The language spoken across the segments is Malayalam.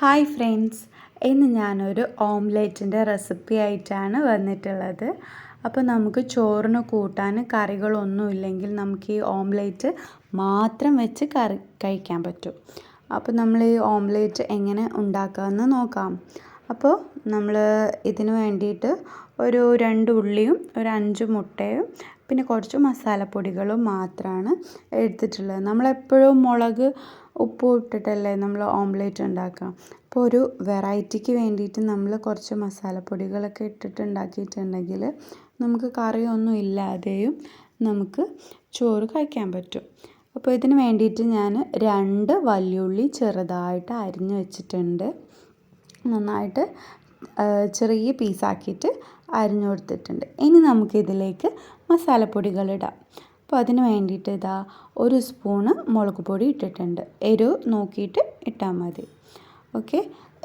Hi friends. ഇന്ന് ഞാനൊരു ഓംലെറ്റിന്റെ റെസിപ്പി ആയിട്ടാണ് വന്നിട്ടുള്ളത്. അപ്പോൾ നമുക്ക് ചോറിന് കൂട്ടാൻ കറികളൊന്നുമില്ലെങ്കിൽ നമുക്ക് ഈ ഓംലെറ്റ് മാത്രം വെച്ച് കറി കഴിക്കാൻ പറ്റും. അപ്പോൾ നമ്മൾ ഈ ഓംലെറ്റ് എങ്ങനെ ഉണ്ടാക്കാമെന്ന് നോക്കാം. അപ്പോൾ നമ്മൾ ഇതിന് വേണ്ടിയിട്ട് ഒരു രണ്ട് ഉള്ളിയും ഒരു അഞ്ച് മുട്ടയും പിന്നെ കുറച്ച് മസാലപ്പൊടികളും മാത്രമാണ് എടുത്തിട്ടുള്ളത്. നമ്മളെപ്പോഴും മുളക് ഉപ്പ് ഇട്ടിട്ടല്ലേ നമ്മൾ ഓംലേറ്റ് ഉണ്ടാക്കുക. അപ്പോൾ ഒരു വെറൈറ്റിക്ക് വേണ്ടിയിട്ട് നമ്മൾ കുറച്ച് മസാലപ്പൊടികളൊക്കെ ഇട്ടിട്ട് ഉണ്ടാക്കിയിട്ടുണ്ടെങ്കിൽ നമുക്ക് കറിയൊന്നും ഇല്ലാതെയും നമുക്ക് ചോറ് കഴിക്കാൻ പറ്റും. അപ്പോൾ ഇതിന് വേണ്ടിയിട്ട് ഞാൻ രണ്ട് വലിയുള്ളി ചെറുതായിട്ട് അരിഞ്ഞു വെച്ചിട്ടുണ്ട്. നന്നായിട്ട് ചെറിയ പീസാക്കിയിട്ട് അരിഞ്ഞു കൊടുത്തിട്ടുണ്ട്. ഇനി നമുക്കിതിലേക്ക് മസാലപ്പൊടികളിടാം. അപ്പോൾ അതിന് വേണ്ടിയിട്ട് ഇതാ ഒരു സ്പൂണ് മുളക് പൊടി ഇട്ടിട്ടുണ്ട്. എരിവ് നോക്കിയിട്ട് ഇട്ടാൽ മതി. ഓക്കെ?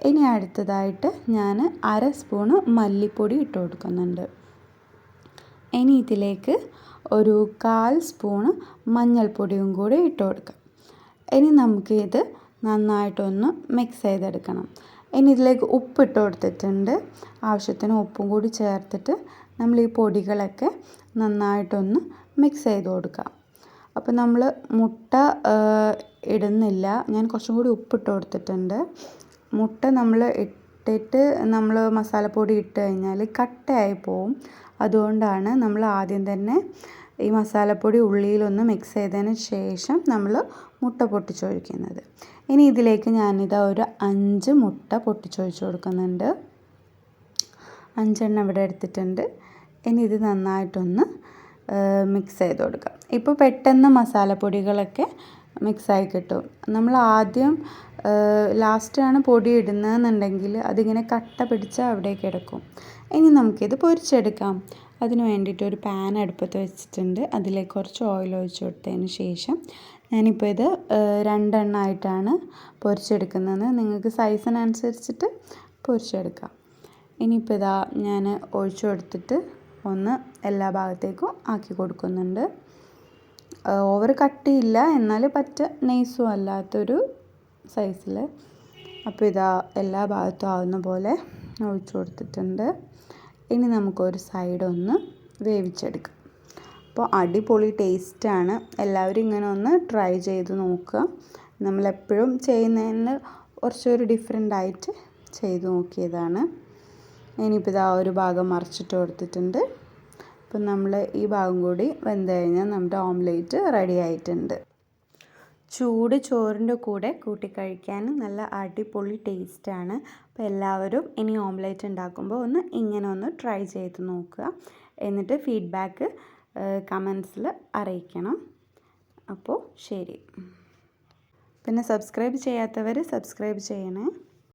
ഇനി അടുത്തതായിട്ട് ഞാൻ അര സ്പൂണ് മല്ലിപ്പൊടി ഇട്ട് കൊടുക്കുന്നുണ്ട്. ഇനി ഇതിലേക്ക് ഒരു കാൽ സ്പൂണ് മഞ്ഞൾപ്പൊടിയും കൂടി ഇട്ട് കൊടുക്കാം. ഇനി നമുക്ക് ഇത് നന്നായിട്ടൊന്ന് മിക്സ് ചെയ്തെടുക്കണം. ഇനി ഇതിലേക്ക് ഉപ്പ് ഇട്ട് കൊടുത്തിട്ടുണ്ട്. ആവശ്യത്തിന് ഉപ്പും കൂടി ചേർത്തിട്ട് നമ്മൾ ഈ പൊടികളൊക്കെ നന്നായിട്ടൊന്ന് മിക്സ് ചെയ്ത് കൊടുക്കാം. അപ്പോൾ നമ്മൾ മുട്ട ഇടുന്നില്ല. ഞാൻ കുറച്ചും കൂടി ഉപ്പിട്ട് കൊടുത്തിട്ടുണ്ട്. മുട്ട നമ്മൾ ഇട്ടിട്ട് നമ്മൾ മസാലപ്പൊടി ഇട്ട് കഴിഞ്ഞാൽ കട്ടയായി പോവും. അതുകൊണ്ടാണ് നമ്മൾ ആദ്യം തന്നെ ഈ മസാലപ്പൊടി ഉള്ളിയിലൊന്ന് മിക്സ് ചെയ്തതിന് ശേഷം നമ്മൾ മുട്ട പൊട്ടിച്ചൊഴിക്കുന്നത്. ഇനി ഇതിലേക്ക് ഞാനിതാ ഒരു അഞ്ച് മുട്ട പൊട്ടിച്ചൊഴിച്ച് കൊടുക്കുന്നുണ്ട്. അഞ്ചെണ്ണം ഇവിടെ എടുത്തിട്ടുണ്ട്. ഇനി ഇത് നന്നായിട്ടൊന്ന് മിക്സ് ചെയ്ത് കൊടുക്കാം. ഇപ്പോൾ പെട്ടെന്ന് മസാലപ്പൊടികളൊക്കെ മിക്സായി കിട്ടും. നമ്മൾ ആദ്യം ലാസ്റ്റാണ് പൊടി ഇടുന്നതെന്നുണ്ടെങ്കിൽ അതിങ്ങനെ കട്ട പിടിച്ച് അവിടെ കിടക്കും. ഇനി നമുക്കിത് പൊരിച്ചെടുക്കാം. അതിന് വേണ്ടിയിട്ട് ഒരു പാൻ അടുപ്പത്ത് വെച്ചിട്ടുണ്ട്. അതിലേക്ക് കുറച്ച് ഓയിൽ ഒഴിച്ചു കൊടുത്തതിന് ശേഷം ഞാനിപ്പോൾ ഇത് രണ്ടെണ്ണമായിട്ടാണ് പൊരിച്ചെടുക്കുന്നത്. നിങ്ങൾക്ക് സൈസിനനുസരിച്ചിട്ട് പൊരിച്ചെടുക്കാം. ഇനിയിപ്പോൾ ഇതാ ഞാൻ ഒഴിച്ചു കൊടുത്തിട്ട് ഒന്ന് എല്ലാ ഭാഗത്തേക്കും ആക്കി കൊടുക്കുന്നുണ്ട്. ഓവർ കട്ടിയില്ല എന്നാൽ പറ്റ നെയ്സും അല്ലാത്തൊരു സൈസിൽ അപ്പോൾ ഇതാ എല്ലാ ഭാഗത്തും ആവുന്ന പോലെ ഒഴിച്ചു കൊടുത്തിട്ടുണ്ട്. ഇനി നമുക്കൊരു സൈഡ് ഒന്ന് വേവിച്ചെടുക്കാം. അപ്പോൾ അടിപൊളി ടേസ്റ്റാണ് എല്ലാവരും ഇങ്ങനെ ഒന്ന് ട്രൈ ചെയ്ത് നോക്കുക. നമ്മളെപ്പോഴും ചെയ്യുന്നതിന് കുറച്ചൊരു ഡിഫറെന്റ് ആയിട്ട് ചെയ്ത് നോക്കിയതാണ്. ഇനിയിപ്പോൾ ഇതാ ഒരു ഭാഗം മറിച്ചിട്ട് കൊടുത്തിട്ടുണ്ട്. അപ്പം നമ്മൾ ഈ ഭാഗം കൂടി വെന്ത് കഴിഞ്ഞാൽ നമ്മുടെ ഓംലേറ്റ് റെഡി ആയിട്ടുണ്ട്. ചൂട് ചോറിന്റെ കൂടെ കൂട്ടി കഴിക്കാൻ നല്ല അടിപൊളി ടേസ്റ്റാണ് അപ്പോൾ എല്ലാവരും ഇനി ഓംലേറ്റ് ഉണ്ടാക്കുമ്പോൾ ഒന്ന് ഇങ്ങനെ ഒന്ന് ട്രൈ ചെയ്ത് നോക്കുക. എന്നിട്ട് ഫീഡ്ബാക്ക് കമൻസിൽ അറിയിക്കണം. അപ്പോൾ ശരി. പിന്നെ സബ്സ്ക്രൈബ് ചെയ്യാത്തവർ സബ്സ്ക്രൈബ് ചെയ്യണേ.